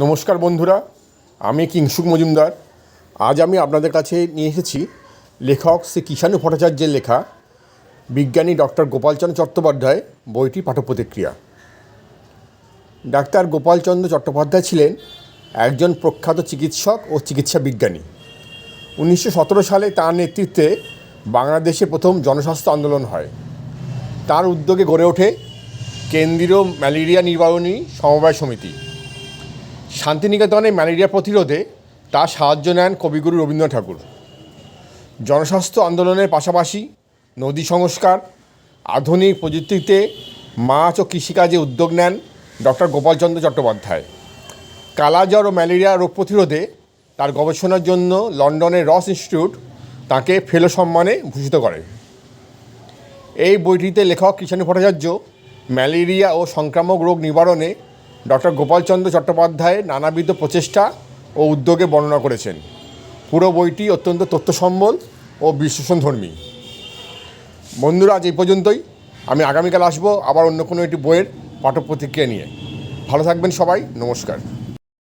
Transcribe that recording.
নমস্কার বন্ধুরা, আমি কিংসুক মজুমদার। আজ আমি আপনাদের কাছে নিয়ে এসেছি লেখক শ্রী কিষাণু ভট্টাচার্যের লেখা বিজ্ঞানী ডক্টর গোপালচন্দ্র চট্টোপাধ্যায় বইটি পাঠপ্রতিক্রিয়া ডাক্তার গোপালচন্দ্র চট্টোপাধ্যায় ছিলেন একজন প্রখ্যাত চিকিৎসক ও চিকিৎসা বিজ্ঞানী। উনিশশো সতেরো সালে তার নেতৃত্বে বাংলাদেশে প্রথম জনস্বাস্থ্য আন্দোলন হয়। তার উদ্যোগে গড়ে ওঠে কেন্দ্রীয় ম্যালেরিয়া নিবারণী সমবায় সমিতি। শান্তিনিকেতনে ম্যালেরিয়া প্রতিরোধে তার সাহায্য নেন কবিগুরু রবীন্দ্রনাথ ঠাকুর। জনস্বাস্থ্য আন্দোলনের পাশাপাশি নদী সংস্কার, আধুনিক প্রযুক্তিতে মাছ ও কৃষিকাজে উদ্যোগ নেন ডক্টর গোপালচন্দ্র চট্টোপাধ্যায়। কালাজ্বর ও ম্যালেরিয়া রোগ প্রতিরোধে তার গবেষণার জন্য লন্ডনের রস ইনস্টিটিউট তাকে ফেলো সম্মানে ভূষিত করে। এই বইটিতে লেখক কৃষাণী ভট্টাচার্য, ম্যালেরিয়া ও সংক্রামক রোগ নিবারণে ডক্টর গোপালচন্দ্র চট্টোপাধ্যায় নানাবিধ প্রচেষ্টা ও উদ্যোগে বর্ণনা করেছেন। পুরো বইটি অত্যন্ত তথ্যসম্বল ও বিশ্লেষণধর্মী। বন্ধুরা, আজ এই পর্যন্তই। আমি আগামীকাল আসব আবার অন্য কোনো একটি বইয়ের পাঠ্য প্রতিক্রিয়া নিয়ে। ভালো থাকবেন সবাই। নমস্কার।